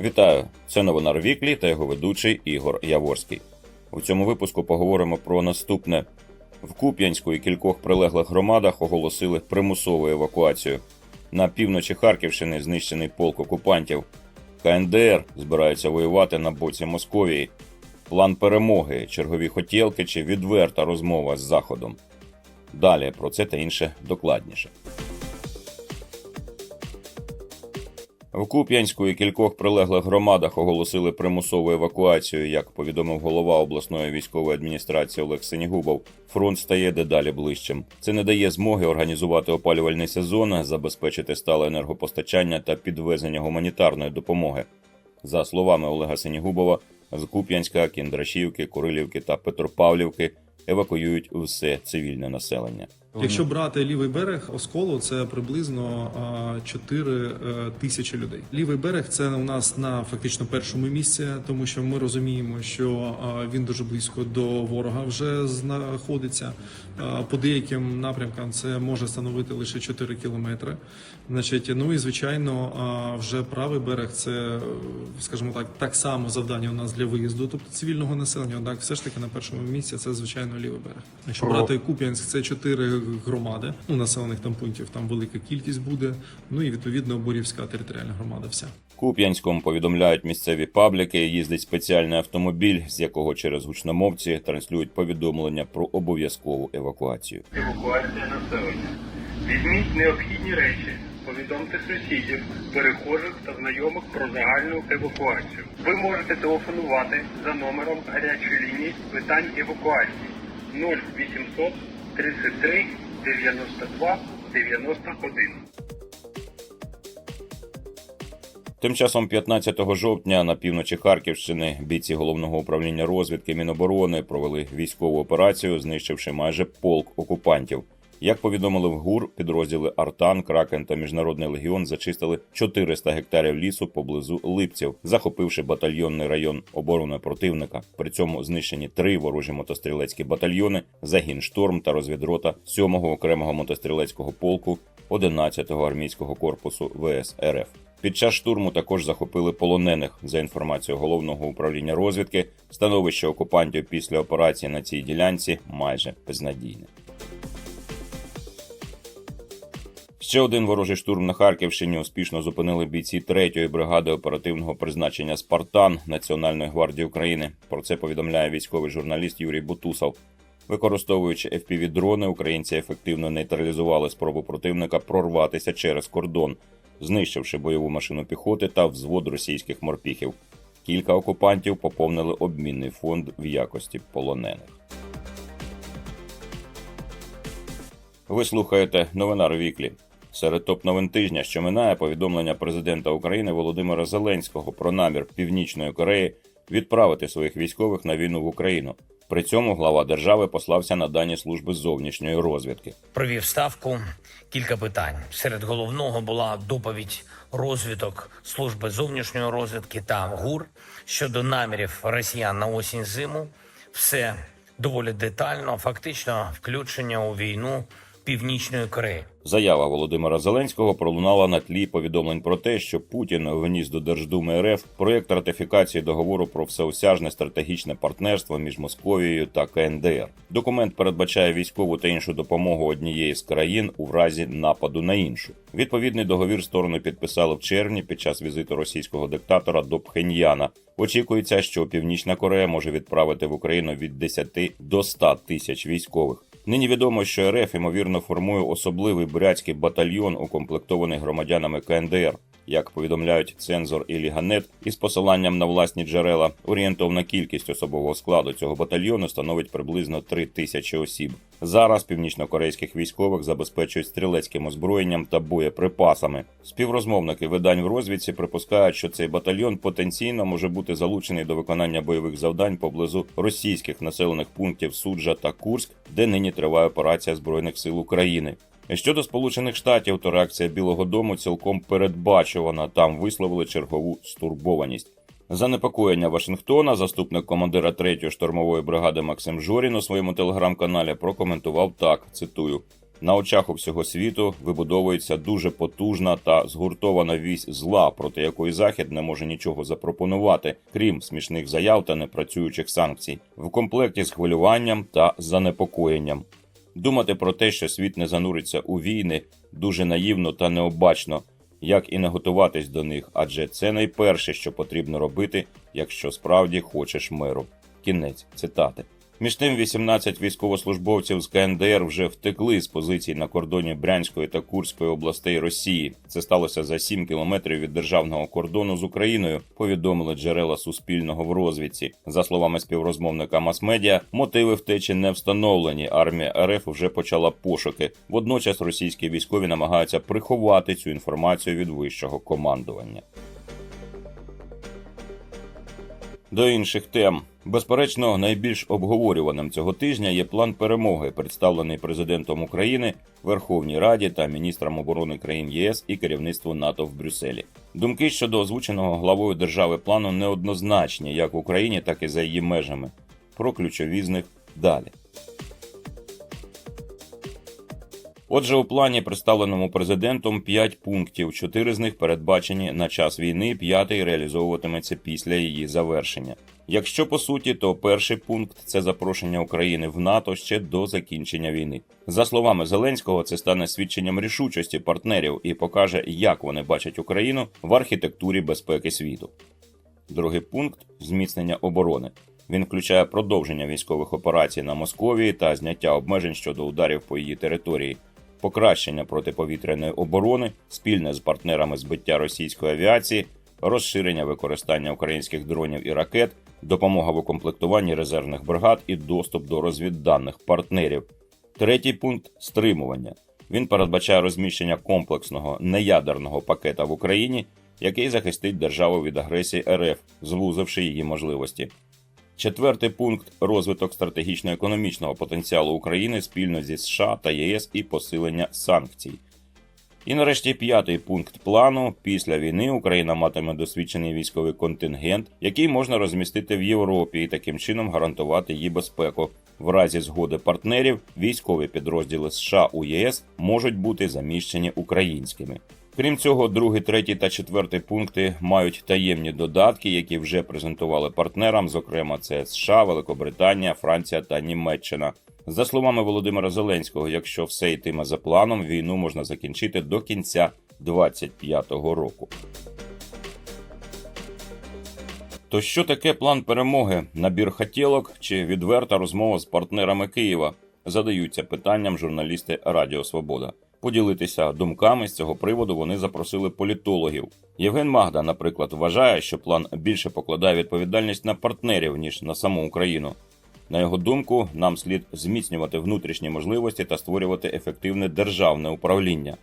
Вітаю! Це новинар Віклі та його ведучий Ігор Яворський. У цьому випуску поговоримо про наступне: в Куп'янську і кількох прилеглих громадах оголосили примусову евакуацію. На півночі Харківщини знищений полк окупантів. КНДР збирається воювати на боці Московії. План перемоги, чергові хотілки чи відверта розмова з Заходом. Далі про це та інше докладніше. В Куп'янську і кількох прилеглих громадах оголосили примусову евакуацію. Як повідомив голова обласної військової адміністрації Олег Сенігубов, фронт стає дедалі ближчим. Це не дає змоги організувати опалювальний сезон, забезпечити стале енергопостачання та підвезення гуманітарної допомоги. За словами Олега Сенігубова, з Куп'янська, Кіндрашівки, Курилівки та Петропавлівки евакуюють все цивільне населення. Якщо брати лівий берег осколу, це приблизно а, 4 е, тисячі людей. Лівий берег це у нас на фактично першому місці, тому що ми розуміємо, що він дуже близько до ворога вже знаходиться. По деяким напрямкам це може становити лише 4 кілометри. Значить, ну і звичайно, вже правий берег це, скажімо так, так само завдання у нас для виїзду, тобто цивільного населення. Однак, все ж таки на першому місці це звичайно лівий берег. Якщо брати Куп'янськ, це чотири громади, ну населених там пунктів там велика кількість буде. Ну і відповідно Борівська територіальна громада. Вся Куп'янськом повідомляють місцеві пабліки. Їздить спеціальний автомобіль, з якого через гучномовці транслюють повідомлення про обов'язкову евакуацію. Евакуація населення. Візьміть необхідні речі, повідомте сусідів, перехожих та знайомих про загальну евакуацію. Ви можете телефонувати за номером гарячої лінії питань евакуації 0800 33 92 91. Тим часом, 15 жовтня, на півночі Харківщини бійці головного управління розвідки Міноборони провели військову операцію, знищивши майже полк окупантів. Як повідомили в ГУР, підрозділи Артан, Кракен та Міжнародний легіон зачистили 400 гектарів лісу поблизу Липців, захопивши батальйонний район оборони противника. При цьому знищені три ворожі мотострілецькі батальйони, загін шторм та розвідрота 7-го окремого мотострілецького полку 11-го армійського корпусу ВС РФ. Під час штурму також захопили полонених. За інформацією головного управління розвідки, становище окупантів після операції на цій ділянці майже безнадійне. Ще один ворожий штурм на Харківщині успішно зупинили бійці 3-ї бригади оперативного призначення Спартан Національної гвардії України. Про це повідомляє військовий журналіст Юрій Бутусов. Використовуючи fpv дрони, українці ефективно нейтралізували спробу противника прорватися через кордон, знищивши бойову машину піхоти та взвод російських морпіхів. Кілька окупантів поповнили обмінний фонд в якості полонених. Ви слухаєте новинар Віклі. Серед топ новин тижня, що минає повідомлення президента України Володимира Зеленського про намір Північної Кореї відправити своїх військових на війну в Україну. При цьому глава держави послався на дані служби зовнішньої розвідки. провів ставку. Кілька питань. Серед головного була доповідь розвиток служби зовнішньої розвідки та ГУР щодо намірів росіян на осінь зиму. Все доволі детально, фактично включення у війну Північної Кореї. Заява Володимира Зеленського пролунала на тлі повідомлень про те, що Путін вніс до Держдуми РФ проєкт ратифікації договору про всеосяжне стратегічне партнерство між Московією та КНДР. Документ передбачає військову та іншу допомогу однієї з країн у разі нападу на іншу. Відповідний договір сторони підписали в червні під час візиту російського диктатора до Пхеньяна. Очікується, що Північна Корея може відправити в Україну від 10 до 100 тисяч військових. Нині відомо, що РФ ймовірно формує особливий бурятський батальйон, укомплектований громадянами КНДР. Як повідомляють цензор і Ліганет, із посиланням на власні джерела, орієнтовна кількість особового складу цього батальйону становить приблизно 3 тисячі осіб. Зараз північнокорейських військових забезпечують стрілецьким озброєнням та боєприпасами. Співрозмовники видань в розвідці припускають, що цей батальйон потенційно може бути залучений до виконання бойових завдань поблизу російських населених пунктів Суджа та Курськ, де нині триває операція збройних сил України. Щодо Сполучених Штатів, то реакція Білого Дому цілком передбачувана. Там висловили чергову стурбованість. Занепокоєння Вашингтона, заступник командира 3-ї штурмової бригади Максим Жорін у своєму телеграм-каналі прокоментував так: цитую: На очах у всього світу вибудовується дуже потужна та згуртована вісь зла, проти якої захід не може нічого запропонувати, крім смішних заяв та непрацюючих санкцій, в комплекті з хвилюванням та занепокоєнням. Думати про те, що світ не зануриться у війни, дуже наївно та необачно, як і не готуватись до них, адже це найперше, що потрібно робити, якщо справді хочеш миру. Кінець цитати. Між тим, 18 військовослужбовців з КНДР вже втекли з позицій на кордоні Брянської та Курської областей Росії. Це сталося за 7 кілометрів від державного кордону з Україною. Повідомили джерела Суспільного в розвідці. За словами співрозмовника мас-медіа, мотиви втечі не встановлені. Армія РФ вже почала пошуки. Водночас російські військові намагаються приховати цю інформацію від вищого командування. До інших тем. Безперечно, найбільш обговорюваним цього тижня є план перемоги, представлений президентом України, Верховній Раді та міністром оборони країн ЄС і керівництву НАТО в Брюсселі. Думки щодо озвученого главою держави плану неоднозначні як в Україні, так і за її межами. Про ключові з них далі. Отже, у плані, представленому президентом, 5 пунктів. Чотири з них передбачені на час війни, п'ятий реалізовуватиметься після її завершення. Якщо по суті, то перший пункт це запрошення України в НАТО ще до закінчення війни. За словами Зеленського, це стане свідченням рішучості партнерів і покаже, як вони бачать Україну в архітектурі безпеки світу. Другий пункт зміцнення оборони. Він включає продовження військових операцій на Московії та зняття обмежень щодо ударів по її території, покращення протиповітряної оборони, спільне з партнерами збиття російської авіації, розширення використання українських дронів і ракет, допомога в укомплектуванні резервних бригад і доступ до розвідданих партнерів. Третій пункт стримування. Він передбачає розміщення комплексного неядерного пакета в Україні, який захистить державу від агресії РФ, звузивши її можливості. Четвертий пункт розвиток стратегічно-економічного потенціалу України спільно зі США та ЄС і посилення санкцій. І нарешті п'ятий пункт плану: після війни Україна матиме досвідчений військовий контингент, який можна розмістити в Європі і таким чином гарантувати її безпеку. В разі згоди партнерів військові підрозділи США у ЄС можуть бути заміщені українськими. Крім цього, другий, третій та четвертий пункти мають таємні додатки, які вже презентували партнерам, зокрема, це США, Великобританія, Франція та Німеччина. За словами Володимира Зеленського, якщо все йтиме за планом, війну можна закінчити до кінця 2025 року. То що таке план перемоги? Набір хотілок чи відверта розмова з партнерами Києва? Задаються питанням журналісти Радіо Свобода. Поділитися думками з цього приводу вони запросили політологів. Євген Магда, наприклад, вважає, що план більше покладає відповідальність на партнерів ніж на саму Україну. На його думку, нам слід зміцнювати внутрішні можливості та створювати ефективне державне управління.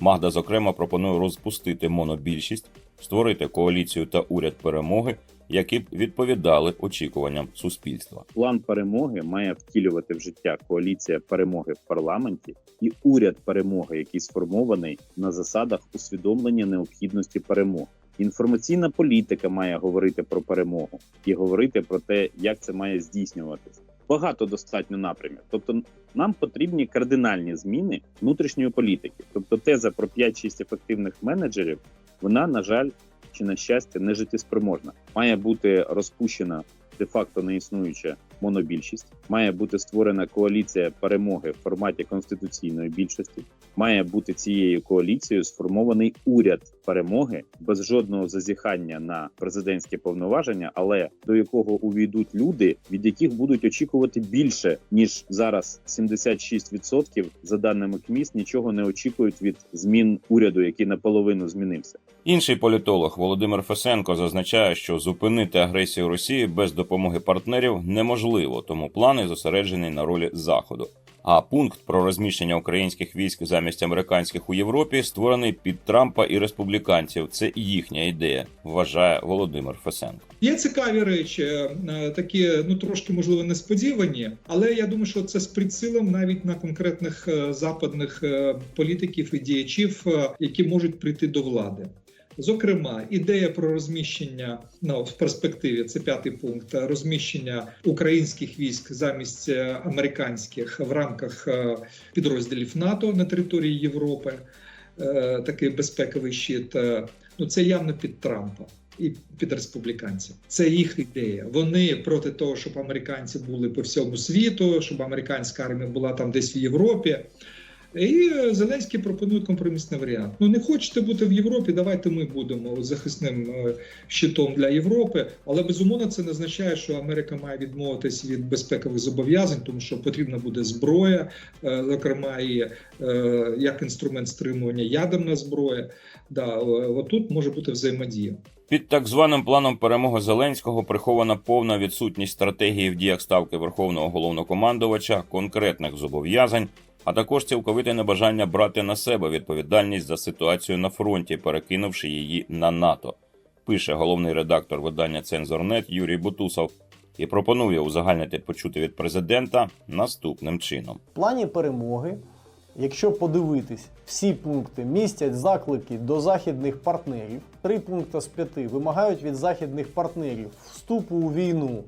Магда, зокрема, пропонує розпустити монобільшість, створити коаліцію та уряд перемоги, які б відповідали очікуванням суспільства. План перемоги має втілювати в життя коаліція перемоги в парламенті і уряд перемоги, який сформований на засадах усвідомлення необхідності перемоги. Інформаційна політика має говорити про перемогу і говорити про те, як це має здійснюватися. Багато достатньо напрямів. Тобто, нам потрібні кардинальні зміни внутрішньої політики. Тобто, теза про 5-6 ефективних менеджерів, вона на жаль чи на щастя не життєспроможна. Має бути розпущена де-факто неіснуюча монобільшість, має бути створена коаліція перемоги в форматі конституційної більшості. Має бути цією коаліцією сформований уряд перемоги без жодного зазіхання на президентські повноваження, але до якого увійдуть люди, від яких будуть очікувати більше ніж зараз 76% за даними КМІС, нічого не очікують від змін уряду, який наполовину змінився. Інший політолог Володимир Фесенко зазначає, що зупинити агресію Росії без допомоги партнерів неможливо, тому плани зосереджені на ролі заходу. А пункт про розміщення українських військ замість американських у Європі створений під Трампа і республіканців. Це їхня ідея, вважає Володимир Фесенко. Є цікаві речі, е, такі ну трошки можливо несподівані, але я думаю, що це з прицілом навіть на конкретних е, западних е, політиків і діячів, які можуть прийти до влади. Зокрема, ідея про розміщення ну, в перспективі це п'ятий пункт розміщення українських військ замість е, американських в рамках е, підрозділів НАТО на території Європи. Е, Такий безпековий щит. Ну це явно під Трампа і під республіканців. Це їх ідея. Вони проти того, щоб американці були по всьому світу, щоб американська армія була там десь в Європі. І е, Зеленський пропонує компромісний варіант. Ну не хочете бути в Європі, давайте ми будемо захисним е, щитом для Європи. Але безумовно це не означає, що Америка має відмовитись від безпекових зобов'язань, тому що потрібна буде зброя, е, зокрема і як інструмент стримування ядерна зброя. Да, отут може бути взаємодія. Під так званим планом перемоги Зеленського прихована повна відсутність стратегії в діях ставки Верховного головнокомандувача, конкретних зобов'язань, а також цілковите небажання брати на себе відповідальність за ситуацію на фронті, перекинувши її на НАТО. Пише головний редактор видання Цензорнет Юрій Бутусов і пропонує узагальнити почути від президента наступним чином. В плані перемоги, якщо подивитись, всі пункти містять заклики до західних партнерів. Три пункти з п'яти вимагають від західних партнерів вступу у війну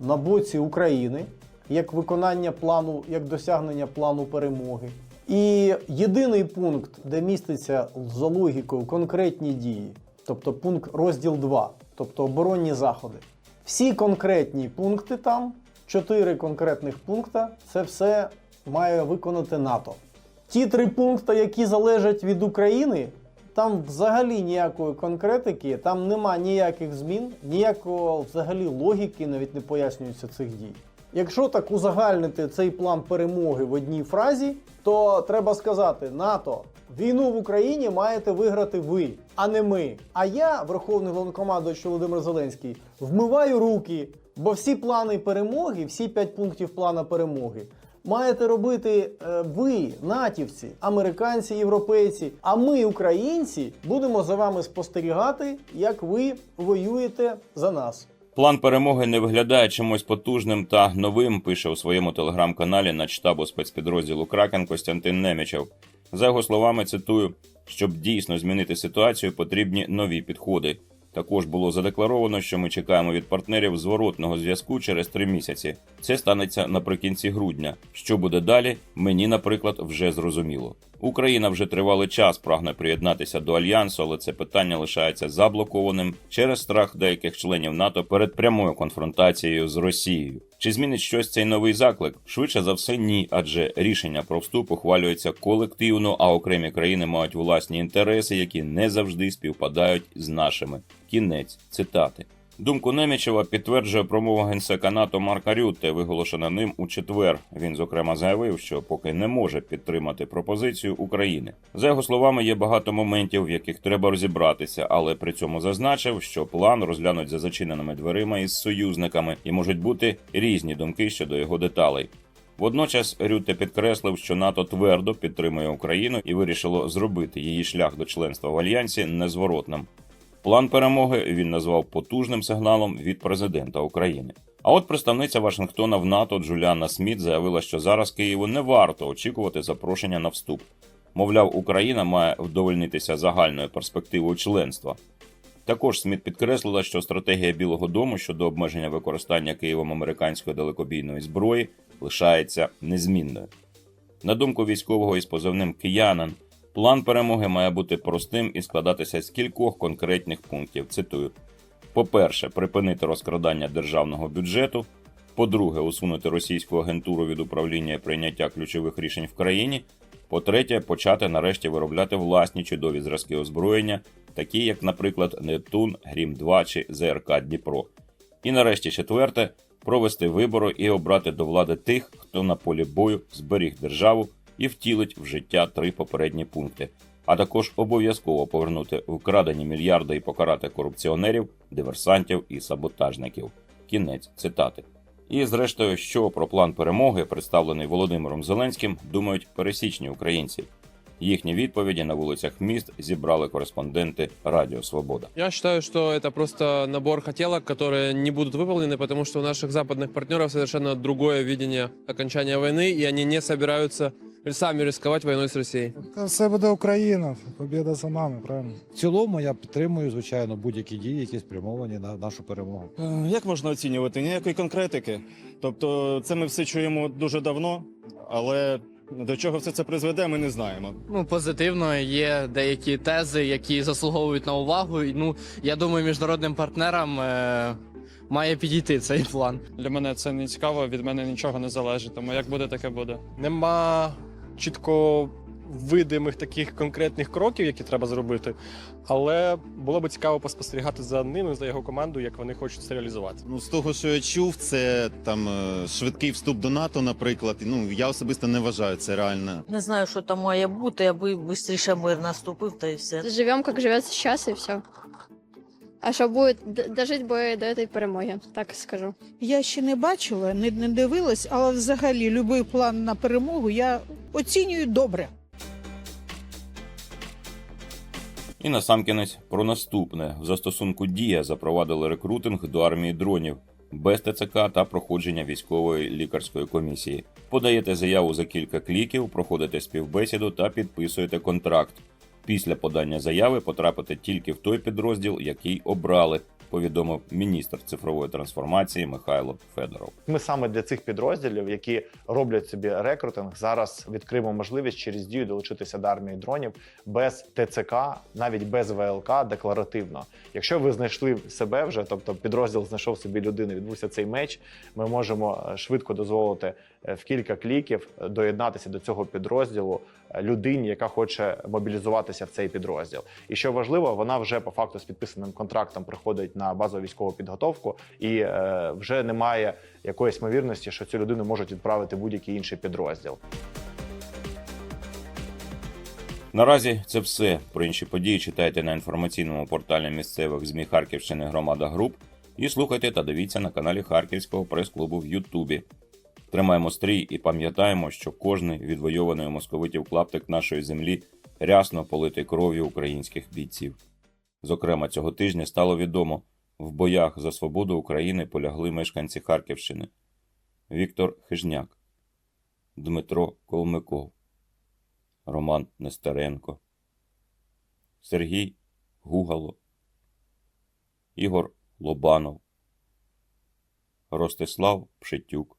на боці України як виконання плану, як досягнення плану перемоги. І єдиний пункт, де міститься за логікою конкретні дії, тобто пункт розділ 2, тобто оборонні заходи. Всі конкретні пункти там, чотири конкретних пункта, це все має виконати НАТО. Ті три пункти, які залежать від України, там взагалі ніякої конкретики, там нема ніяких змін, ніякого взагалі логіки навіть не пояснюється цих дій. Якщо так узагальнити цей план перемоги в одній фразі, то треба сказати: НАТО, війну в Україні маєте виграти ви, а не ми. А я, Верховний головнокомандуючий Володимир Зеленський, вмиваю руки, бо всі плани перемоги, всі п'ять пунктів плана перемоги. Маєте робити е, ви, натівці, американці, європейці. А ми, українці, будемо за вами спостерігати, як ви воюєте за нас. План перемоги не виглядає чимось потужним та новим, пише у своєму телеграм-каналі на штабу спецпідрозділу Кракен Костянтин Немічев. За його словами, цитую: щоб дійсно змінити ситуацію, потрібні нові підходи. Також було задекларовано, що ми чекаємо від партнерів зворотного зв'язку через три місяці. Це станеться наприкінці грудня. Що буде далі? Мені, наприклад, вже зрозуміло. Україна вже тривалий час прагне приєднатися до альянсу, але це питання лишається заблокованим через страх деяких членів НАТО перед прямою конфронтацією з Росією. Чи змінить щось цей новий заклик? Швидше за все, ні, адже рішення про вступ ухвалюється колективно, а окремі країни мають власні інтереси, які не завжди співпадають з нашими. Кінець цитати. Думку Немічева підтверджує промова генсека НАТО Марка Рютте, виголошена ним у четвер. Він зокрема заявив, що поки не може підтримати пропозицію України. За його словами, є багато моментів, в яких треба розібратися, але при цьому зазначив, що план розглянуть за зачиненими дверима із союзниками, і можуть бути різні думки щодо його деталей. Водночас Рютте підкреслив, що НАТО твердо підтримує Україну і вирішило зробити її шлях до членства в альянсі незворотним. План перемоги він назвав потужним сигналом від президента України. А от представниця Вашингтона в НАТО Джуліана Сміт заявила, що зараз Києву не варто очікувати запрошення на вступ. Мовляв, Україна має вдовольнитися загальною перспективою членства. Також Сміт підкреслила, що стратегія Білого Дому щодо обмеження використання Києвом американської далекобійної зброї лишається незмінною. На думку військового із позивним киянин, план перемоги має бути простим і складатися з кількох конкретних пунктів. Цитую: по-перше, припинити розкрадання державного бюджету. По-друге, усунути російську агентуру від управління і прийняття ключових рішень в країні. По-третє, почати нарешті виробляти власні чудові зразки озброєння, такі як, наприклад, Нептун, Грім 2 чи ЗРК Дніпро. І нарешті четверте провести вибори і обрати до влади тих, хто на полі бою зберіг державу і втілить в життя три попередні пункти, а також обов'язково повернути вкрадені мільярди і покарати корупціонерів, диверсантів і саботажників. Кінець цитати. І зрештою, що про план перемоги, представлений Володимиром Зеленським, думають пересічні українці. Їхні відповіді на вулицях міст зібрали кореспонденти Радіо Свобода. Я считаю, что это просто набор хотелок, которые не будут выполнены, потому что у наших западных партнеров совершенно другое видение окончания войны, и они не собираются сами рисковать войной с Россией. Та все буде Україна, побіда за нами, правильно? В цілому я підтримую, звичайно, будь-які дії, які спрямовані на нашу перемогу. Е, Як можна оцінювати? Ніякої конкретики. Тобто, це ми все чуємо дуже давно, але до чого все це призведе, ми не знаємо. Ну, позитивно є деякі тези, які заслуговують на увагу. І, Ну, я думаю, міжнародним партнерам е, має підійти цей план. Для мене це не цікаво, від мене нічого не залежить. Тому як буде, таке буде. Нема чітко видимих таких конкретних кроків, які треба зробити. Але було б цікаво поспостерігати за ними, за його командою, як вони хочуть це реалізувати. Ну, з того, що я чув, це там е, швидкий вступ до НАТО, наприклад. Ну я особисто не вважаю це реально. Не знаю, що там має бути, аби швидше мир наступив, та й все. Живем, як живе зараз, і все. А що буде, д- дожить би до цієї перемоги, так скажу. Я ще не бачила, не, не дивилась, але взагалі будь-який план на перемогу я оцінюю добре. І насамкінець про наступне в застосунку Дія запровадили рекрутинг до армії дронів без ТЦК та проходження військової лікарської комісії. Подаєте заяву за кілька кліків, проходите співбесіду та підписуєте контракт. Після подання заяви потрапите тільки в той підрозділ, який обрали, повідомив міністр цифрової трансформації Михайло Федоров. Ми саме для цих підрозділів, які роблять собі рекрутинг, зараз відкриємо можливість через дію долучитися до армії дронів без ТЦК, навіть без ВЛК, декларативно. Якщо ви знайшли себе вже, тобто підрозділ знайшов собі людину, відбувся цей меч. Ми можемо е, швидко дозволити в кілька кліків е, доєднатися до цього підрозділу е, людині, яка хоче мобілізуватися в цей підрозділ. І що важливо, вона вже по факту з підписаним контрактом приходить на базову військову підготовку, і е, вже немає якоїсь ймовірності, що цю людину можуть відправити будь-який інший підрозділ. Наразі це все. Про інші події читайте на інформаційному порталі місцевих ЗМІ Харківщини Громада Груп і слухайте та дивіться на каналі Харківського прес-клубу в Ютубі. Тримаємо стрій і пам'ятаємо, що кожний відвойований у московитів клаптик нашої землі рясно политий кров'ю українських бійців. Зокрема, цього тижня стало відомо, в боях за свободу України полягли мешканці Харківщини Віктор Хижняк, Дмитро Колмиков, Роман Нестеренко, Сергій Гугало, Ігор Лобанов, Ростислав Пшетюк,